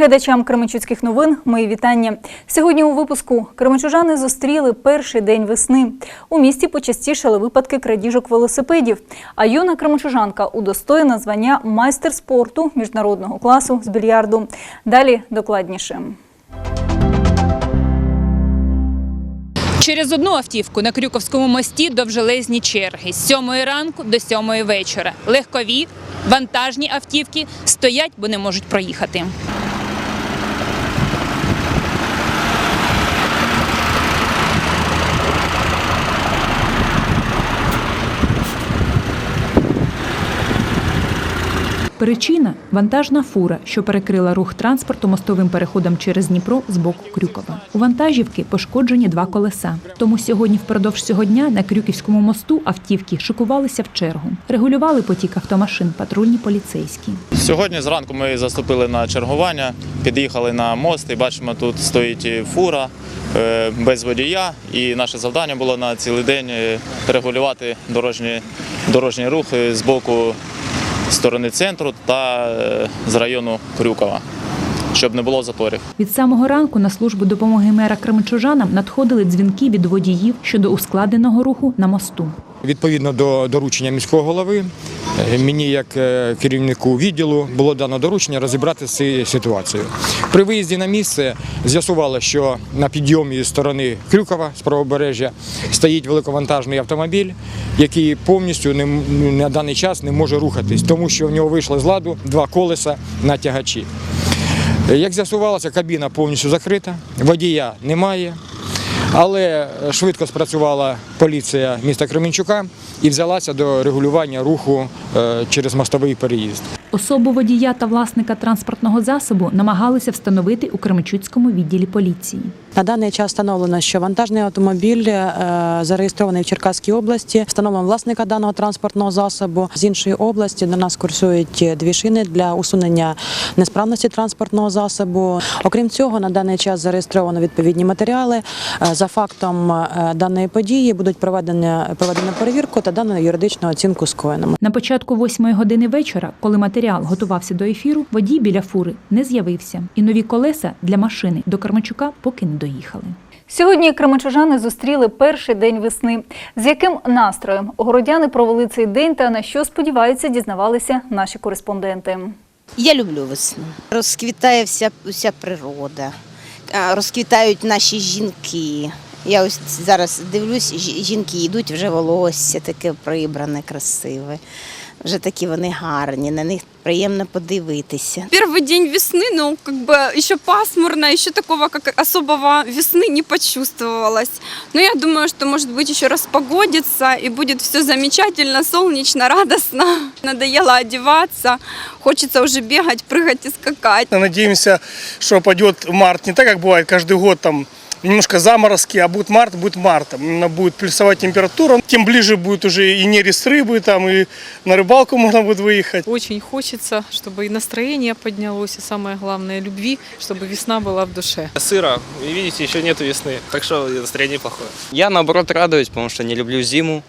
Глядачам Кременчуцьких новин мої вітання. Сьогодні у випуску Кременчужани зустріли перший день весни. У місті почастішали випадки крадіжок велосипедів. А юна кременчужанка удостоєна звання майстер спорту міжнародного класу з більярду. Далі докладніше. Через одну автівку на Крюковському мості довжелезні черги з 7 ранку до 7 вечора. Легкові, вантажні автівки стоять, бо не можуть проїхати. Причина вантажна фура, що перекрила рух транспорту мостовим переходом через Дніпро з боку Крюкова. У вантажівки пошкоджені два колеса. Тому сьогодні впродовж цього дня на Крюківському мосту автівки шикувалися в чергу. Регулювали потік автомашин патрульні поліцейські. Сьогодні зранку ми заступили на чергування, під'їхали на мост і бачимо, тут стоїть фура е, без водія. І наше завдання було на цілий день е, регулювати дорожній, дорожній рух е, з боку сторони центру та е, з району Крюкова, щоб не було заторів. Від самого ранку на службу допомоги мера Кременчужанам надходили дзвінки від водіїв щодо ускладеного руху на мосту. Відповідно до доручення міського голови, е, мені як е, керівнику відділу було дано доручення розібрати з цією ситуацією. При виїзді на місце з'ясувало, що на підйомі зі сторони Крюкова з правобережжя стоїть великовантажний автомобіль, який повністю не на даний час не може рухатись, тому що в нього вийшли з ладу два колеса на тягачі. Як з'ясувалося, кабіна повністю закрита, водія немає. Але швидко спрацювала поліція міста Кременчука і взялася до регулювання руху е, через мостовий переїзд. Особу водія та власника транспортного засобу намагалися встановити у Кременчуцькому відділі поліції. На даний час встановлено, що вантажний автомобіль е, зареєстрований в Черкаській області. Встановлено власника даного транспортного засобу з іншої області. До нас курсують дві шини для усунення несправності транспортного засобу. Окрім цього, на даний час зареєстровано відповідні матеріали. Е, За фактом е, даної події будуть проведення проведена перевірку та дано юридичну оцінку скоєному. На початку восьмої години вечора, коли матеріал готувався до ефіру, водій біля фури не з'явився, і нові колеса для машини до Кармачука поки не доїхали. Сьогодні кременчужани зустріли перший день весни. З яким настроєм городяни провели цей день та на що сподіваються, дізнавалися наші кореспонденти. Я люблю весну. Розквітає вся, вся природа, розквітають наші жінки. Я ось зараз дивлюсь, жінки йдуть вже волосся таке прибране, красиве Вже такі вони гарні, на них приємно подивитися. Первый день весны, ну, как бы еще пасмурно, еще такого как особого весны не почувствовалось. Но я думаю, что, может быть, еще распогодится и будет все замечательно, солнечно, радостно. Надоело одеваться, хочется уже бегать, прыгать и скакать. Надеемся, что пойдет март не так, как бывает каждый год, там немножко заморозки, а будет март, будет мартом. Именно будет плюсовая температура. Тем ближе будет уже и нерест рыбы, там, и на рыбалку можно будет выехать. Очень хочется, чтобы и настроение поднялось, и самое главное, любви, чтобы весна была в душе. Сыро, и видите, еще нету весны, так что настроение плохое. Я наоборот радуюсь, потому что не люблю зиму.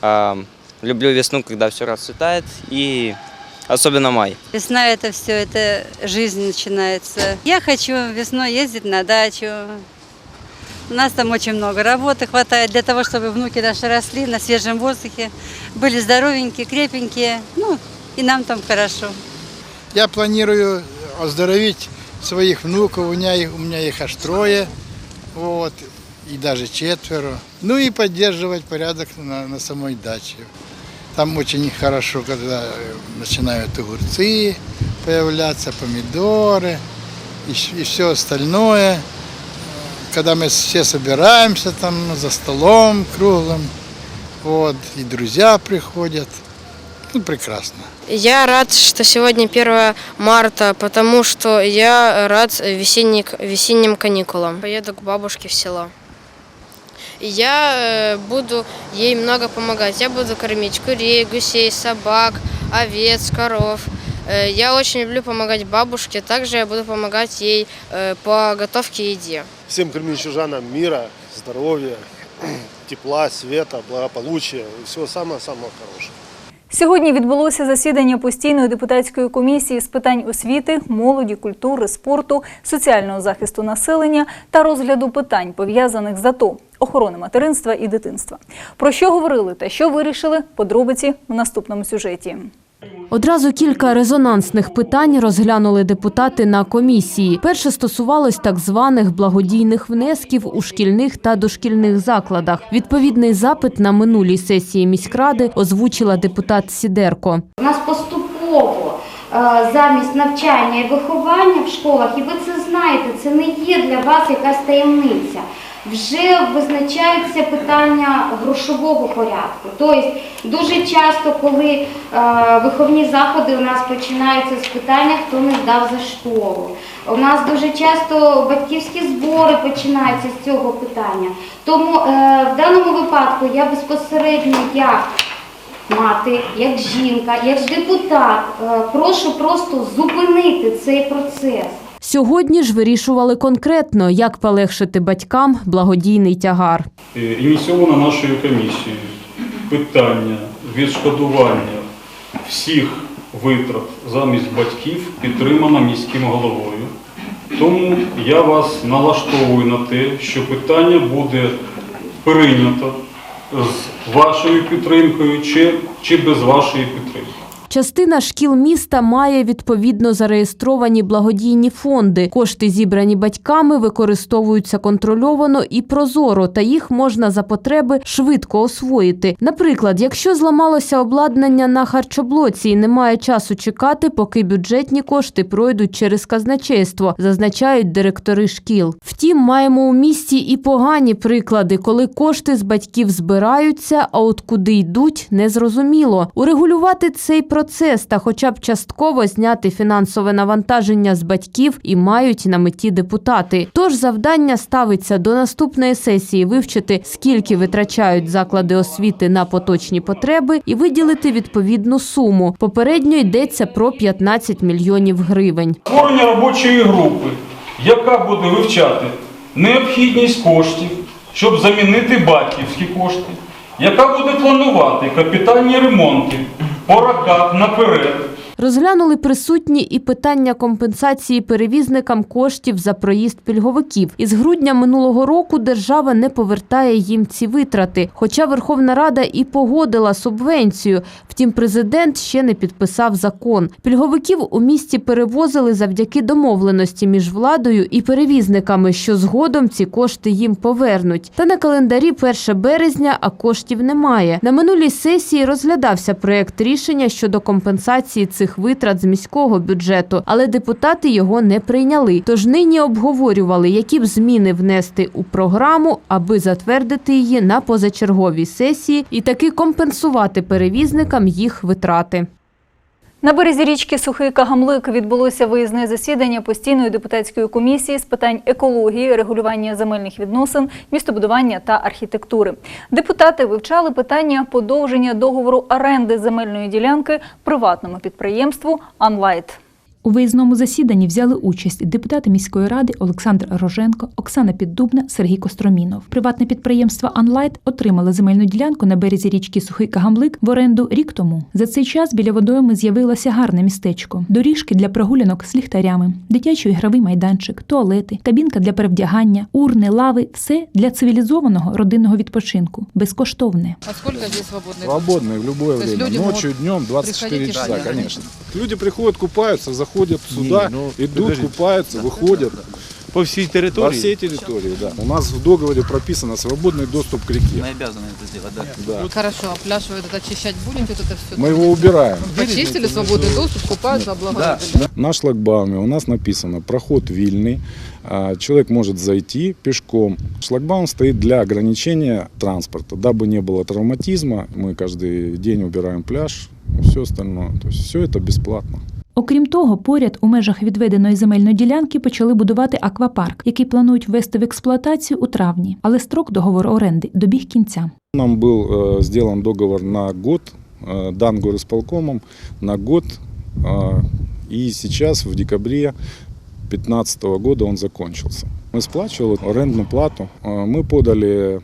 а, люблю весну, когда все расцветает, и особенно май. Весна это все, это жизнь начинается. Я хочу весной ездить на дачу. У нас там очень много работы хватает для того, чтобы внуки наши росли на свежем воздухе, были здоровенькие, крепенькие, ну и нам там хорошо. Я планирую оздоровить своих внуков, у меня их, у меня их аж трое, вот, и даже четверо. Ну и поддерживать порядок на, на самой даче. Там очень хорошо, когда э, начинают огурцы появляться, помидоры и, все остальное. Когда мы все собираемся там за столом круглым, вот, и друзья приходят. Ну, прекрасно. Я рад, что сегодня 1 марта, потому что я рад весенний, весенним каникулам. Поеду к бабушке в село. Я э, буду ей много помогать. Я буду кормить курей, гусей, собак, овец, коров. Э, Я очень люблю помогать бабушке. Также я буду помогать ей э, по готовке еде. Всем кременчужанам мира, здоровья, тепла, света, благополучия и всего самого-самого хорошего. Сьогодні відбулося засідання постійної депутатської комісії з питань освіти, молоді, культури, спорту, соціального захисту населення та розгляду питань пов'язаних з АТО, охорони материнства і дитинства. Про що говорили та що вирішили? Подробиці в наступному сюжеті. Одразу кілька резонансних питань розглянули депутати на комісії. Перше стосувалось так званих благодійних внесків у шкільних та дошкільних закладах. Відповідний запит на минулій сесії міськради озвучила депутат Сідерко. У нас поступово е, замість навчання і виховання в школах, і ви це знаєте, це не є для вас якась таємниця. Вже визначаються питання грошового порядку. Тобто дуже часто, коли е, виховні заходи у нас починаються з питання, хто не здав за школу. У нас дуже часто батьківські збори починаються з цього питання. Тому е, в даному випадку я безпосередньо як мати, як жінка, як депутат, е, прошу просто зупинити цей процес. Сьогодні ж вирішували конкретно, як полегшити батькам благодійний тягар. Е, Ініційовано нашою комісією питання відшкодування всіх витрат замість батьків підтримано міським головою. Тому я вас налаштовую на те, що питання буде прийнято з вашою підтримкою чи, чи без вашої підтримки. Частина шкіл міста має відповідно зареєстровані благодійні фонди. Кошти, зібрані батьками, використовуються контрольовано і прозоро, та їх можна за потреби швидко освоїти. Наприклад, якщо зламалося обладнання на харчоблоці і немає часу чекати, поки бюджетні кошти пройдуть через казначейство, зазначають директори шкіл. Втім, маємо у місті і погані приклади, коли кошти з батьків збираються, а от куди йдуть, незрозуміло. Урегулювати цей процес та хоча б частково зняти фінансове навантаження з батьків і мають на меті депутати. Тож завдання ставиться до наступної сесії вивчити, скільки витрачають заклади освіти на поточні потреби, і виділити відповідну суму. Попередньо йдеться про 15 мільйонів гривень. Створення робочої групи, яка буде вивчати необхідність коштів, щоб замінити батьківські кошти, яка буде планувати капітальні ремонти по роках наперед. Розглянули присутні і питання компенсації перевізникам коштів за проїзд пільговиків. Із грудня минулого року держава не повертає їм ці витрати. Хоча Верховна Рада і погодила субвенцію. Втім, президент ще не підписав закон. Пільговиків у місті перевозили завдяки домовленості між владою і перевізниками, що згодом ці кошти їм повернуть. Та на календарі 1 березня, а коштів немає. На минулій сесії розглядався проект рішення щодо компенсації цих витрат з міського бюджету, але депутати його не прийняли. Тож нині обговорювали, які б зміни внести у програму, аби затвердити її на позачерговій сесії і таки компенсувати перевізникам їх витрати. На березі річки Сухий Кагамлик відбулося виїзне засідання постійної депутатської комісії з питань екології, регулювання земельних відносин, містобудування та архітектури. Депутати вивчали питання подовження договору оренди земельної ділянки приватному підприємству «Анлайт». У виїзному засіданні взяли участь депутати міської ради Олександр Роженко, Оксана Піддубна, Сергій Костромінов. Приватне підприємство «Анлайт» отримало земельну ділянку на березі річки Сухий Кагамлик в оренду рік тому. За цей час біля водойми з'явилося гарне містечко, доріжки для прогулянок з ліхтарями, дитячий ігровий майданчик, туалети, кабінка для перевдягання, урни, лави все для цивілізованого родинного відпочинку, безкоштовне. А сколько здесь свободных? Свободные в есть время. люди днем, 24 приходить и часа, конечно. Люди приходят, купаются, заходят сюда, ну, идут, подождите. купаются, выходят. По всей По территории? всей территории, да. У нас в договоре прописано свободный доступ к реке. Мы обязаны это сделать, да. Да. Хорошо, а пляж вы этот очищать будете? Вот это все? Мы его убираем. Почистили свободный доступ, купаются, облагородили. На шлагбауме у нас написано проход вильный. А, Человек может зайти пешком. Шлагбаум стоит для ограничения транспорта. Дабы не было травматизма, мы каждый день убираем пляж все остальное. То есть все это бесплатно. Окрім того, поряд у межах відведеної земельної ділянки почали будувати аквапарк, який планують ввести в експлуатацію у травні, але строк договору оренди добіг кінця. Нам был э, сделан договор на год, э, дан горисполкомом на год. э, и сейчас, в декабре 2015 года, он закончился. Мы сплачивали арендную плату. Э, мы подали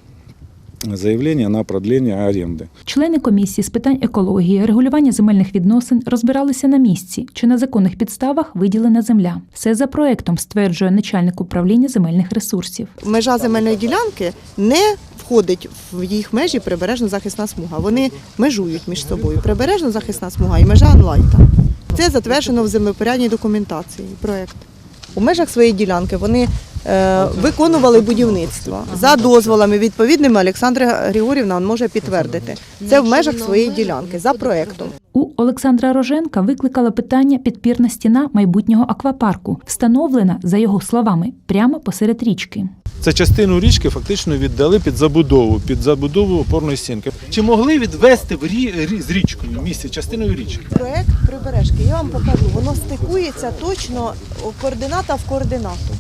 заявление на продление аренды. Члени комісії з питань екології, регулювання земельних відносин розбиралися на місці, чи на законних підставах виділена земля. Все за проектом, стверджує начальник управління земельних ресурсів. межа земельної ділянки не входить в їх межі прибережно-захисна смуга. Вони межують між собою. Прибережно-захисна смуга і межа анлайта. Це затверджено в землепорядній документації. Проект. У межах своєї ділянки вони виконували будівництво за дозволами відповідними. Олександра Григорівна може підтвердити. Це в межах своєї ділянки за проектом. У Олександра Роженка викликала питання підпірна стіна майбутнього аквапарку, встановлена, за його словами, прямо посеред річки. Це частину річки фактично віддали під забудову, під забудову опорної стінки. Чи могли відвести в рі, рі- з річкою місце частиною річки? Проект прибережки, я вам покажу, воно стикується точно координата в координату.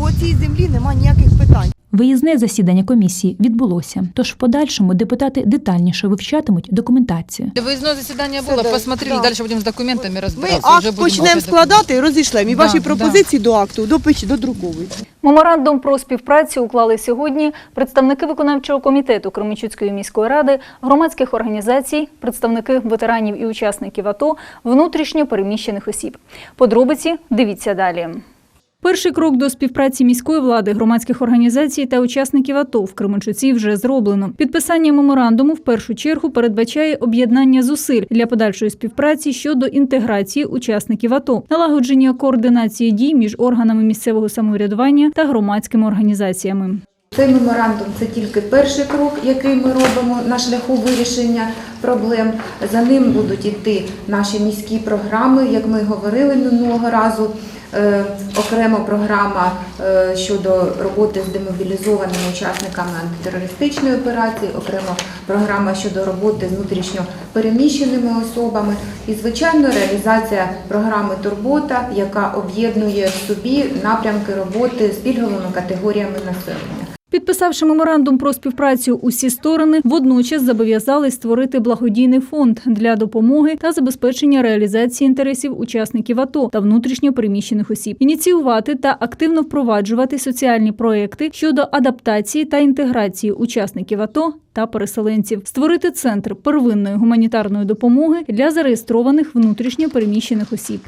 По цій землі немає ніяких питань. Виїзне засідання комісії відбулося, тож в подальшому депутати детальніше вивчатимуть документацію. Выездное заседание Все, было, да, посмотрели, да. дальше будем с документами Ми акт почнемо складати і розійшлемо. І Да, ваші да. пропозиції до акту допич додруковують. Меморандум про співпрацю уклали сьогодні представники виконавчого комітету Кременчуцької міської ради, громадських організацій, представники ветеранів і учасників АТО, внутрішньо переміщених осіб. Подробиці дивіться далі. Перший крок до співпраці міської влади, громадських організацій та учасників АТО в Кременчуці вже зроблено. Підписання меморандуму в першу чергу передбачає об'єднання зусиль для подальшої співпраці щодо інтеграції учасників АТО, налагодження координації дій між органами місцевого самоврядування та громадськими організаціями. Цей меморандум це тільки перший крок, який ми робимо на шляху вирішення проблем. За ним будуть йти наші міські програми, як ми говорили минулого разу. Е, окремо програма е, щодо роботи з демобілізованими учасниками антитерористичної операції, окремо програма щодо роботи з внутрішньо переміщеними особами і, звичайно, реалізація програми Турбота, яка об'єднує в собі напрямки роботи з пільговими категоріями населення. Підписавши меморандум про співпрацю, усі сторони водночас зобов'язались створити благодійний фонд для допомоги та забезпечення реалізації інтересів учасників АТО та внутрішньо переміщених осіб, ініціювати та активно впроваджувати соціальні проекти щодо адаптації та інтеграції учасників АТО та переселенців, створити центр первинної гуманітарної допомоги для зареєстрованих внутрішньо переміщених осіб.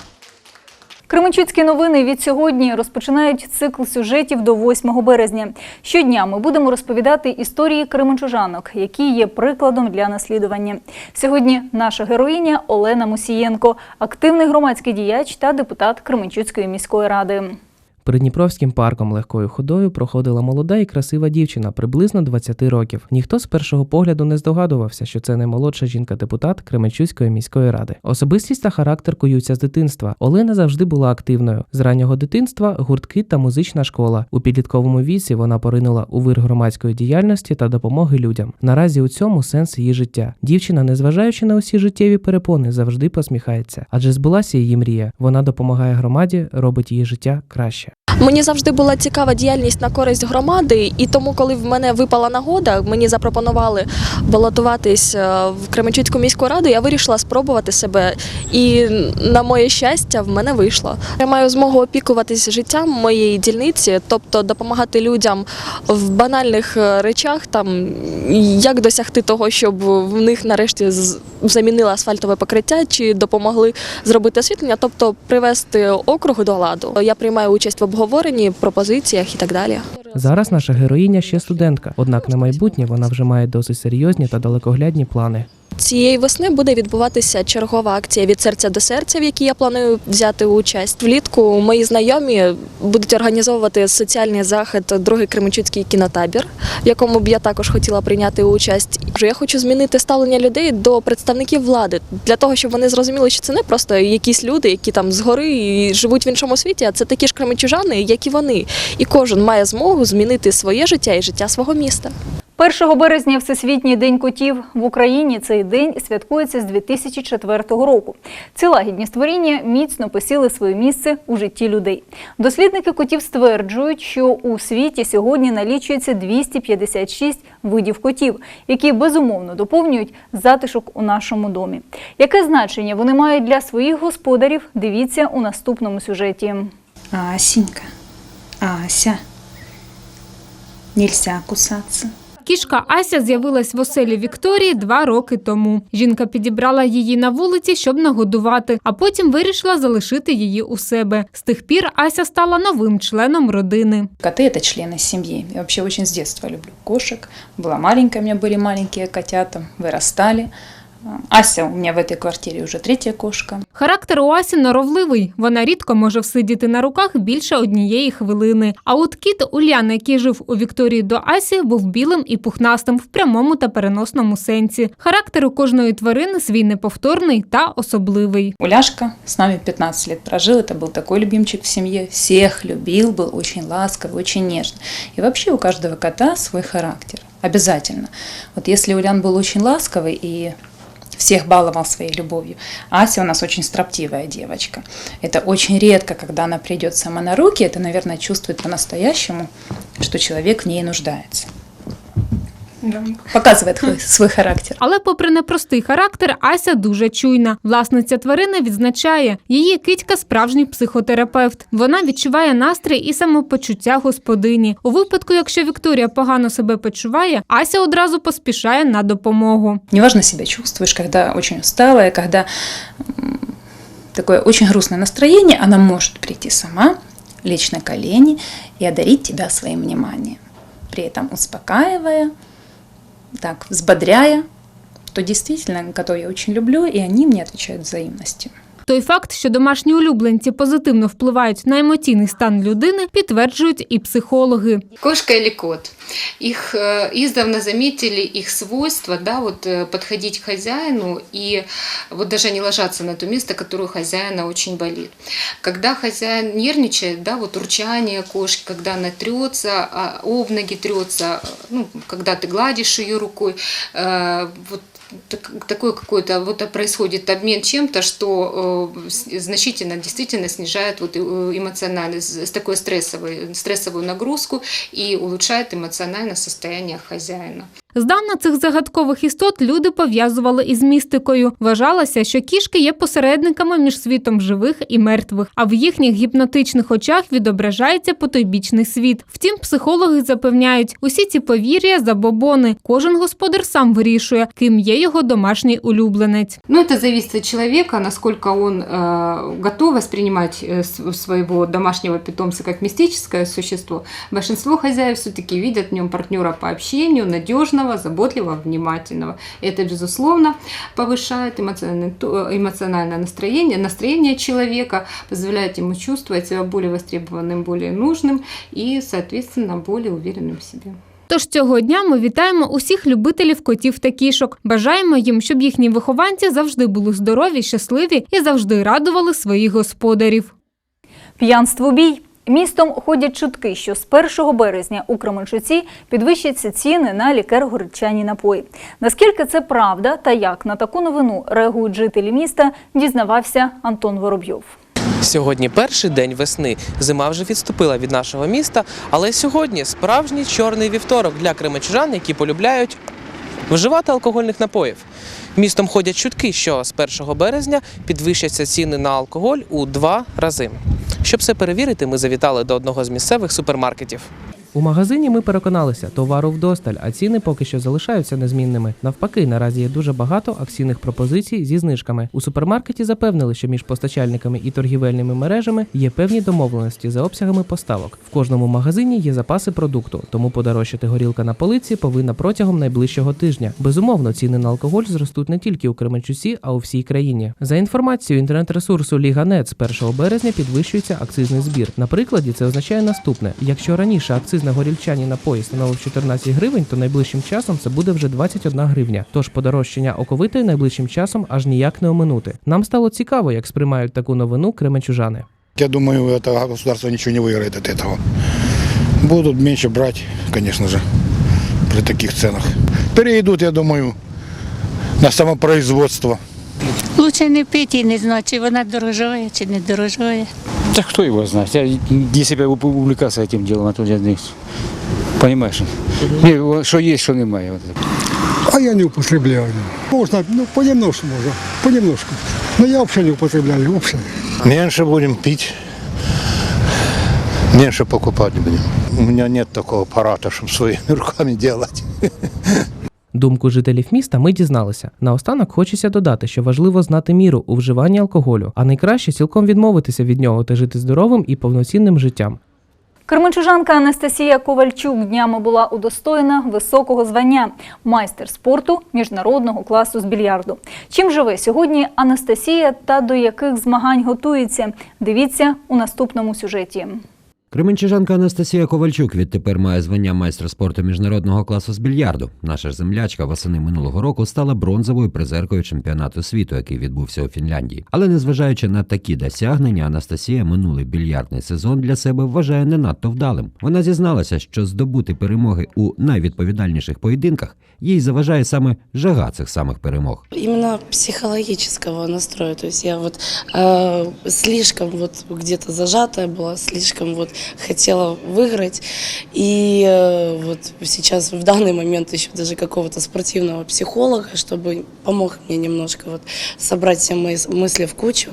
Кременчуцькі новини від сьогодні розпочинають цикл сюжетів до 8 березня. Щодня ми будемо розповідати історії кременчужанок, які є прикладом для наслідування. Сьогодні наша героїня Олена Мусієнко, активний громадський діяч та депутат Кременчуцької міської ради. Придніпровським парком легкою ходою проходила молода і красива дівчина приблизно 20 років. Ніхто з першого погляду не здогадувався, що це наймолодша жінка-депутат Кременчуцької міської ради. Особистість та характер куються з дитинства. Олена завжди була активною. З раннього дитинства гуртки та музична школа. У підлітковому віці вона поринула у вир громадської діяльності та допомоги людям. Наразі у цьому сенс її життя. Дівчина, незважаючи на усі життєві перепони, завжди посміхається, адже збулася її мрія. Вона допомагає громаді, робить її життя краще. Мені завжди була цікава діяльність на користь громади, і тому, коли в мене випала нагода, мені запропонували балотуватись е, в Кременчуцьку міську раду. Я вирішила спробувати себе, і на моє щастя, в мене вийшло. Я маю змогу опікуватись життям моєї дільниці, тобто допомагати людям в банальних е, речах, там як досягти того, щоб в них нарешті замінили асфальтове покриття, чи допомогли зробити освітлення, тобто привести округ до ладу. Я приймаю участь в обговоренні, пропозиціях і так далі. Зараз наша героїня ще студентка, однак на майбутнє вона вже має досить серйозні та далекоглядні плани. Цієї весни буде відбуватися чергова акція від серця до серця, в якій я планую взяти участь. Влітку мої знайомі будуть організовувати соціальний захід другий Кременчуцький кінотабір, в якому б я також хотіла прийняти участь. Я хочу змінити ставлення людей до представників влади для того, щоб вони зрозуміли, що це не просто якісь люди, які там згори і живуть в іншому світі, а це такі ж кременчужани, як і вони. І кожен має змогу змінити своє життя і життя свого міста. 1 березня Всесвітній день котів в Україні. Цей день святкується з 2004 року. Ці лагідні створіння міцно посіли своє місце у житті людей. Дослідники котів стверджують, що у світі сьогодні налічується 256 видів котів, які безумовно доповнюють затишок у нашому домі. Яке значення вони мають для своїх господарів? Дивіться у наступному сюжеті. Асенька, Ася, нельзя кусаться. Кішка Ася з'явилась в оселі Вікторії два роки тому. Жінка підібрала її на вулиці, щоб нагодувати, а потім вирішила залишити її у себе. З тих пір Ася стала новим членом родини. Коты – это члены семьи. Я вообще очень с детства люблю кошек. Была маленькая, у меня были маленькие котята, вырастали. Ася у меня в этой квартире уже третья кошка. Характер у Асі норовливий. Вона рідко може всидіти на руках більше однієї хвилини. А от кіт Уляна, який жив у Вікторії до Асі, був білим і пухнастим в прямому та переносному сенсі. Характер у кожної тварини свій неповторний та особливий. Уляшка с нами 15 лет прожил. Это был такой любимчик в семье. Всех любил, был очень ласковый, очень нежный. И вообще у каждого кота свой характер. Обязательно. Вот если Улян был очень ласковый и Всех баловал своей любовью. Ася у нас очень строптивая девочка. Это очень редко, когда она придет сама на руки, это, наверное, чувствует по-настоящему, что человек в ней нуждается. Показывает хой- свой характер. Але, попри непростий характер, Ася дуже чуйна. Власниця тварини відзначає, її китька справжній психотерапевт. Вона відчуває настрій і самопочуття господині. У випадку, якщо Вікторія погано себе почуває, Ася одразу поспішає на допомогу. Неважно себя чувствуешь, когда очень усталая, когда м, такое очень грустное настроение, она может прийти сама, лечь на колени и одарить тебя своим вниманием. При этом успокаивая, так, взбодряя, то действительно, котов я очень люблю, и они мне отвечают взаимностью. Той факт, що домашні улюбленці позитивно впливають на емоційний стан людини, підтверджують і психологи. Кошка или кот. Их э, издавна заметили их свойства, да, вот э, подходить к хозяину и вот даже не ложатся на то место, которое у хозяина очень болит. Когда хозяин нервничает, да, вот урчание кошки, когда она трется, а, об ноги трется, ну, когда ты гладишь ее рукой, э, вот так- такой какой-то вот происходит обмен чем-то, что значительно действительно снижает вот э, эмоционально с с такой стрессовой стрессовую нагрузку и улучшает эмоциональное состояние хозяина. Здавна цих загадкових істот люди пов'язували із містикою. Вважалося, що кішки є посередниками між світом живих і мертвих, а в їхніх гіпнотичних очах відображається потойбічний світ. Втім, психологи запевняють, усі ці повір'я забобони. Кожен господар сам вирішує, ким є його домашній улюбленець. Ну, это зависит от человека, насколько он э, готов воспринимать э, с- своего домашнего питомца как мистическое существо. Большинство хозяев все-таки видят в нем партнера по общению, надежного, заботливого, внимательного. Это, безусловно, повышает эмоциональное, то- эмоциональное настроение, настроение человека, позволяет ему чувствовать себя более востребованным, более нужным и, соответственно, более уверенным в себе. Тож цього дня ми вітаємо усіх любителів котів та кішок. Бажаємо їм, щоб їхні вихованці завжди були здорові, щасливі і завжди радували своїх господарів. П'янство бій. Містом ходять чутки, що з 1 березня у Кременчуці підвищаться ціни на лікер-горчані напої. Наскільки це правда та як на таку новину реагують жителі міста, дізнавався Антон Воробйов. Сьогодні перший день весни. Зима вже відступила від нашого міста, але сьогодні справжній чорний вівторок для кременчужан, які полюбляють вживати алкогольних напоїв. Містом ходять чутки, що з 1 березня підвищаться ціни на алкоголь у два рази. Щоб все перевірити, ми завітали до одного з місцевих супермаркетів. У магазині ми переконалися, товару вдосталь, а ціни поки що залишаються незмінними. Навпаки, наразі є дуже багато акційних пропозицій зі знижками. У супермаркеті запевнили, що між постачальниками і торгівельними мережами є певні домовленості за обсягами поставок. В кожному магазині є запаси продукту, тому подорожчати горілка на полиці повинна протягом найближчого тижня. Безумовно, ціни на алкоголь зростуть не тільки у Кременчуці, а у всій країні. За інформацією інтернет-ресурсу Ліганет з 1 березня підвищується акцизний збір. На прикладі це означає наступне: якщо раніше акциз на горілчані напої становив 14 гривень, то найближчим часом це буде вже 21 гривня. Тож подорожчання оковитої найближчим часом аж ніяк не оминути. Нам стало цікаво, як сприймають таку новину кременчужани. Я думаю, это государство ничего не выиграет от этого. Будут меньше брать, конечно же, при таких ценах. Перейдут, я думаю, на самопроизводство. Лучше не пити і не знати, чи вона дорожає, чи не дорожає. Да кто его знает? Я, если бы я увлекался этим делом, а то я не... Понимаешь? Не, Что есть, что немає. А я не употребляю. Можно, ну, понемножку можно, понемножку. Но я вообще не употребляю, вообще. Меньше будем пить, меньше покупать будем. У меня нет такого аппарата, чтобы своими руками делать. Думку жителів міста ми дізналися. Наостанок хочеться додати, що важливо знати міру у вживанні алкоголю, а найкраще цілком відмовитися від нього та жити здоровим і повноцінним життям. Кременчужанка Анастасія Ковальчук днями була удостоєна високого звання майстер спорту міжнародного класу з більярду. Чим живе сьогодні Анастасія та до яких змагань готується? Дивіться у наступному сюжеті. Кременчужанка Анастасія Ковальчук відтепер має звання майстра спорту міжнародного класу з більярду. Наша ж землячка восени минулого року стала бронзовою призеркою чемпіонату світу, який відбувся у Фінляндії. Але незважаючи на такі досягнення, Анастасія минулий більярдний сезон для себе вважає не надто вдалим. Вона зізналася, що здобути перемоги у найвідповідальніших поєдинках їй заважає саме жага цих самих перемог. Именно психологического настроя. То есть я вот э, слишком вот где-то зажатая была, слишком вот хотела выиграть. И э, вот сейчас в данный момент еще даже какого-то спортивного психолога, чтобы помог мне немножко вот собрать все мои с- мысли в кучу.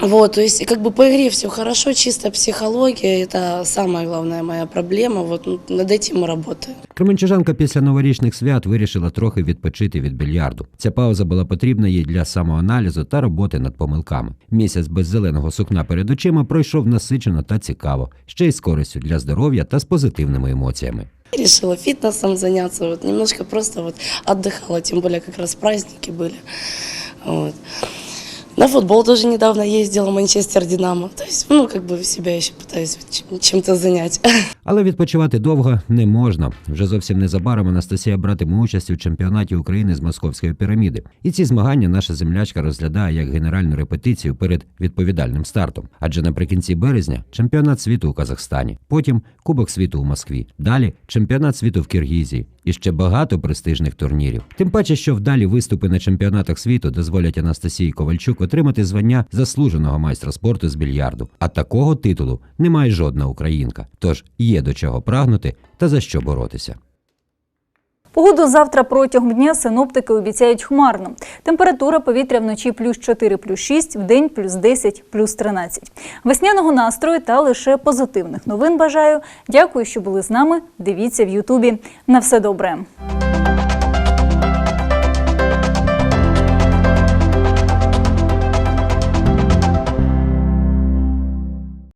Вот, то есть как бы по игре все хорошо, чисто психология, это самая главная моя проблема, вот ну, над этим мы работаем. Кременчужанка після новорічних свят вирішила трохи відпочити від більярду. Ця пауза була потрібна їй для самоаналізу та роботи над помилками. Місяць без зеленого сукна перед очима пройшов насичено та цікаво, ще й з користю для здоров'я та з позитивними емоціями. Решила фитнесом заняться, вот немножко просто вот отдыхала, тем более как раз праздники были. Вот. На футбол тоже недавно ездила, Манчестер Динамо. То есть, ну, как бы себя еще пытаюсь чем-то занять. Але відпочивати довго не можна. Вже зовсім незабаром Анастасія братиме участь у чемпіонаті України з московської піраміди. І ці змагання наша землячка розглядає як генеральну репетицію перед відповідальним стартом. Адже наприкінці березня чемпіонат світу у Казахстані, потім Кубок світу у Москві, далі чемпіонат світу в Киргізії і ще багато престижних турнірів. Тим паче, що вдалі виступи на чемпіонатах світу дозволять Анастасії Ковальчук отримати звання заслуженого майстра спорту з більярду. А такого титулу немає жодна українка. Тож є до чого прагнути та за що боротися. Погоду завтра протягом дня синоптики обіцяють хмарно. Температура повітря вночі плюс 4, плюс 6, вдень плюс 10, плюс 13. Весняного настрою та лише позитивних новин бажаю. Дякую, що були з нами. Дивіться в Ютубі. На все добре.